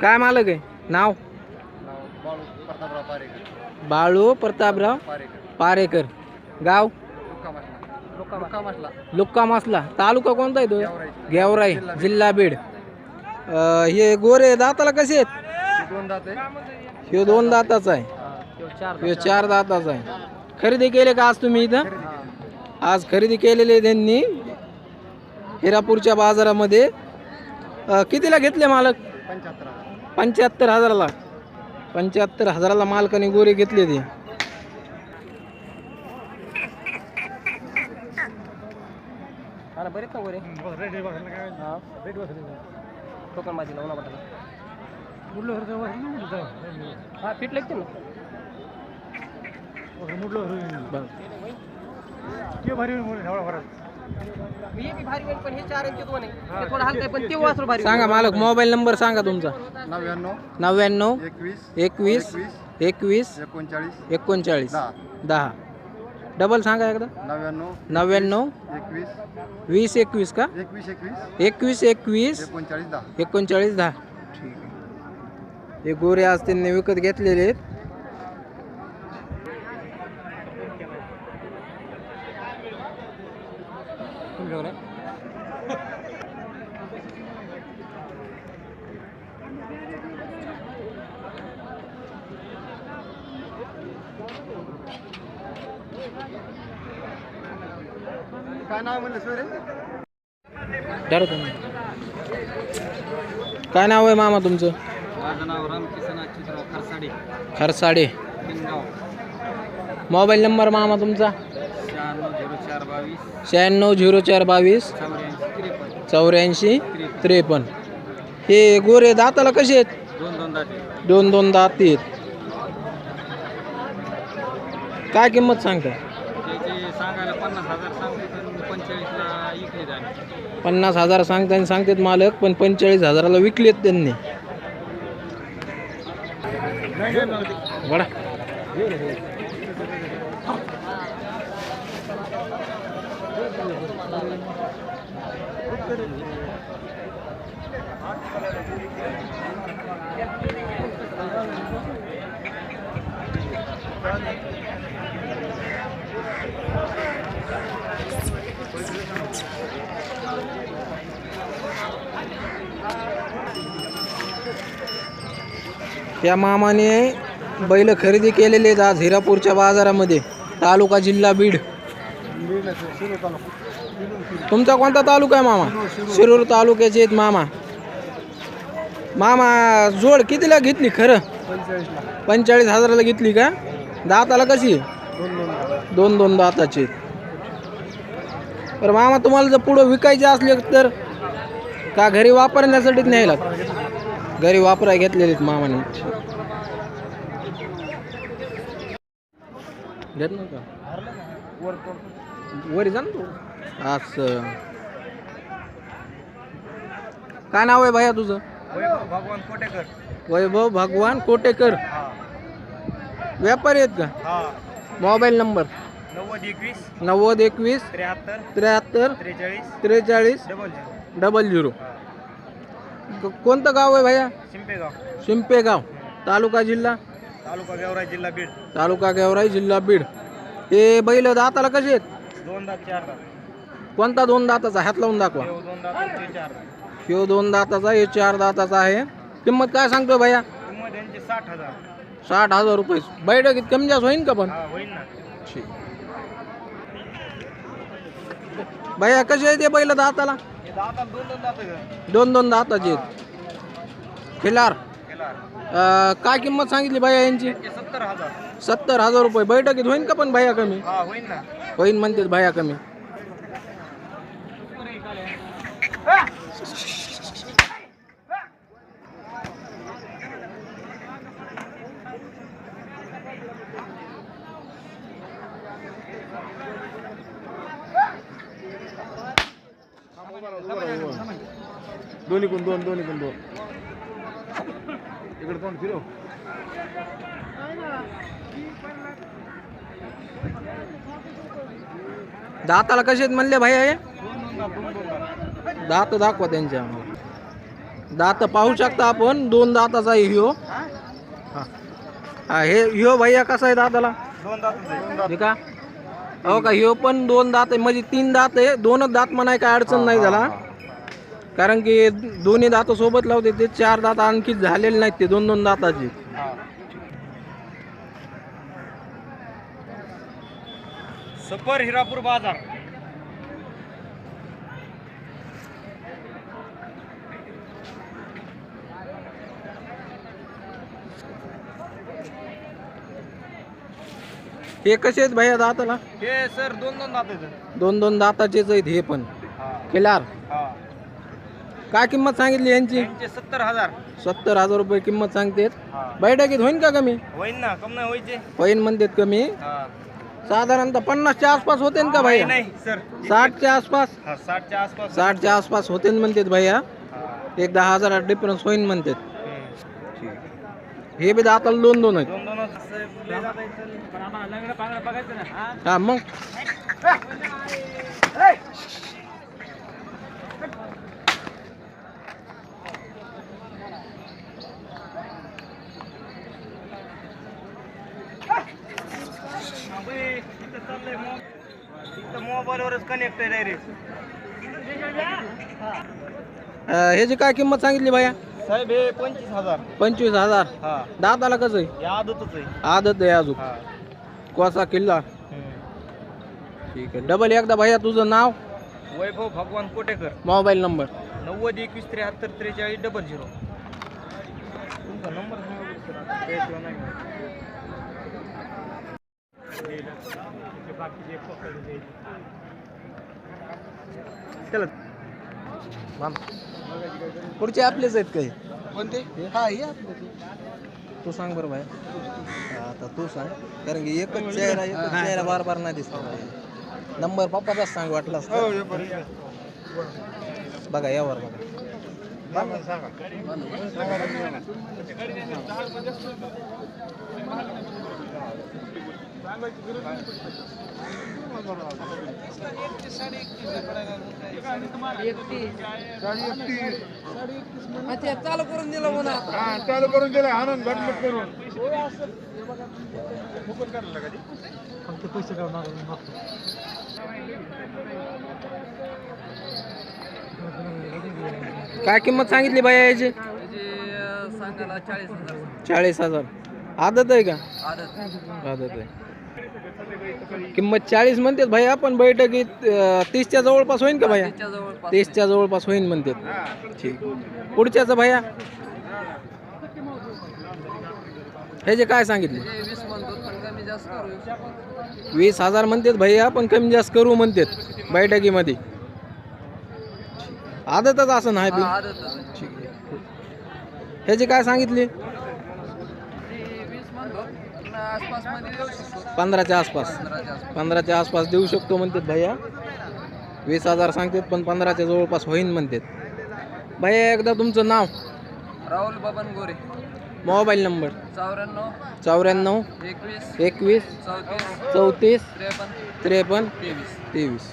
काय मालक आहे? नाव? बाळू प्रतापराव पारेकर. गाव? लुक्का मासला. तालुका कोणता आहे तो? गेवराई. जिल्हा बीड. हे गोरे दाताला कसे आहेत? दोन दात हे दोन दाताचा आहे. हे चार दाताचा आहे. खरेदी केले का आज तुम्ही इथं? आज खरेदी केलेले त्यांनी. हिरापूरच्या बाजारामध्ये. अं, कितीला घेतले मालक? पंच्याहत्तर पंच्याहत्तर हजाराला. पंच्याहत्तर हजाराला मालकाने गोरे घेतले ते बरेच ना गोरे टोकन माझी लावून बटाला हा फिट लागते ना? मी बी भारी होईल, पण हे चार इंची दोन आहे. थोडं हलकं आहे, पण ते वासरू भारी सांगा मालक मोबाईल नंबर सांगा तुमचा. नव्याण्णव नव्याण्णव एकवीस एकवीस एकवीस एकोणचाळीस एकोणचाळीस दहा. दहा. डबल सांगा एकदा. नव्याण्णव नव्याण्णव एकवीस वीस एकवीस का? एकवीस एकवीस एकवीस एकवीस एकोणचाळीस दहा. एकोणचाळीस दहा. हे गोरे आज त्यांनी विकत घेतलेले आहेत. काय नाव म्हणलं? सर. काय नाव आहे मामा तुमचं? माझं नाव रामकिसन खरसाडे. मोबाईल नंबर मामा तुमचा? शहाण्णव झिरो चार बावीस. शहाण्णव झिरो चार बावीस. चौऱ्याऐंशी त्रेपन्न. हे गोरे दाताला कसे आहेत? दोन दोन दाटे दोन दोन दात आहेत. काय किंमत सांगता सांगायला पन्नास हजार सांगते पंचेचाळीसला झाले पन्नास हजार सांगताना सांगतात मालक पण पंचेचाळीस हजाराला विकलेत त्यांनी. बडा या मामाने बैल खरेदी केलेले आहेत आज हिरापूरच्या बाजारामध्ये. तालुका जिल्हा बीड. तुमचा कोणता तालुका आहे मामा? शिरूर तालुक्याचे आहेत मामा. मामा जोड कितीला घेतली खरं? पंचेचाळीस हजाराला घेतली का? दाताला कशी? आहे? दोन दोन दाताचे. आहेत. तर मामा तुम्हाला जर पुढं विकायचे असले तर का घरी वापरण्यासाठीच न्यायला? घरी वापराय घेतलेले मामाने. घेत वर जा ना तू. असं. काय नाव आहे भैया तुझं? भगवान कोटेकर वैभव भगवान कोटेकर. व्यापारी आहेत का? हा. Mobile number? नव्वद एकवीस. नव्वद एकवीस. त्र्याहत्तर. त्र्याहत्तर. त्रेचाळीस. त्रेचाळीस. Double zero. Double zero. क- कोणतं गाव आहे भैया? शिंपेगाव. शिंपेगाव. तालुका जिल्हा? तालुका गेवराई जिल्हा बीड. तालुका गेवराई जिल्हा बीड. हे बैल दाताला कसे आहेत? दोन दात चार दात. कोणता दोन दाताचा? हात लावून दाखवा. देव दोन दात ते चार दात. ह्यो दोन दाताचा हे चार दाताचा आहे. किंमत काय सांगतो भैया? किंमत यांची साठ हजार. साठ हजार रुपये. बैठकीत कमी जास्त होईन का पण? हा होईल ना. भैया कसे आहे ते बैल दाताला? दोन दोन दात आहे दोन दोन दाताचे आहेत. खिलार. अं, काय किंमत सांगितली भैया यांची? सत्तर हजार. सत्तर हजार रुपये. बैठकीत होईन का पण भैया कमी? होईल ना. होईन म्हणते भैया कमी. दोन्ही कोण दोन दोन्ही कोण दोन. इकडे कोण फिरव. दाताला कसे आहेत म्हणले भैया हे? दात दाखवा त्यांच्या दात पाहू शकता आपण दोन दाताचा आहे ह्यो. हा. हा, हे ह्यो भैया कसा आहे दाताला? दोन दात हे का? हो का ह्यो पण दोन दात आहे म्हणजे तीन दात आहे दोनच दात म्हणाय काय अडचण नाही झाला. कारण की दोन्ही दात सोबत लावते ते चार दात आणखी झालेले नाहीत ते दोन दोन दाताचे. सुपर हिरापूर बाजार. हे कसे आहेत भैया दाताला? हे सर दोन दोन दात आहेत. दोन दोन दाताचेच आहेत हे पण. केलार काय किंमत सांगितली यांची? सत्तर हजार. सत्तर हजार रुपये किंमत सांगतेत. बैठकीत होईन का कमी? होईन ना कम नाही व्हायचे होईन म्हणतात कमी. साधारणतः पन्नासच्या आसपास होते का भैया? नाही सर. साठच्या आसपास? हा साठच्या आसपास. साठच्या आसपास होते म्हणतात भैया. एक दहा हजार डिफरन्स होईन म्हणतात. हे बी दाताला दोन दोन आहेत. दोन दोन पण आम्हाला लंगडं पांगडं बघायचं ना. हा हा मग मोबाईलवरच कनेक्ट आहे डायरेक्ट अं, ह्याची काय किंमत सांगितली भैया साहेब हे पंचवीस हजार. पंचवीस हजार? हा. दाताला कसं आहे? हे आदतच आहे. आदत आहे अजून. हा. कोसा किल्ला. ठीक आहे. डबल एकदा भैया तुझं नाव? वैभव भगवान कोटेकर. Mobile number. नव्वद एकवीस त्र्याहत्तर त्रेचाळीस डबल झिरो. तुमचा नंबर सांगा. चला पुढचे आपलेच आहेत काही. कोणते? हा हे आपले तू. सांग बरं भाई आता तू सांग. कारण की एकच चेहरा एकच चेहरा बार बार नाही दिसत नंबर पप्पाचाच सांग वाटलास तर. बघा यावर बघा. चालू करून दिलं म्हणा. चालू करून दिलं आनंद घटमुट करून. काय किंमत सांगितली बाया याची? सांगायला चाळीस हजार. चाळीस हजार. आदत आहे का? आदत आदत आहे. किंमत चाळीस म्हणतात भाई आपण बैठकीत अं, तीसच्या जवळपास होईन का भैया? जवळपास. तीसच्या जवळपास होईन म्हणतात. ठीक. पुढच्याच भैया? ह्याचे काय सांगितले? वीस म्हणतो पण कमी जास्त करू. वीस हजार म्हणतात भैया पण कमी जास्त करू म्हणतात बैठकीमध्ये. आदतच असं नाही बी आदत ठीक. आहे ह्याची काय सांगितली? आसपासमध्ये देऊ शकतो पंधराच्या आसपास. पंधराच्या आसपास देऊ शकतो म्हणतात भैया. वीस हजार सांगतात पण पंधराच्या जवळपास होईन म्हणतात. भैया एकदा तुमचं नाव? राहुल बबन गोरे. Mobile number? चौऱ्याण्णव. चौऱ्याण्णव. एकवीस. एकवीस. चौतीस. चौतीस. त्रेपन्न त्रेपन्न तेवीस. तेवीस.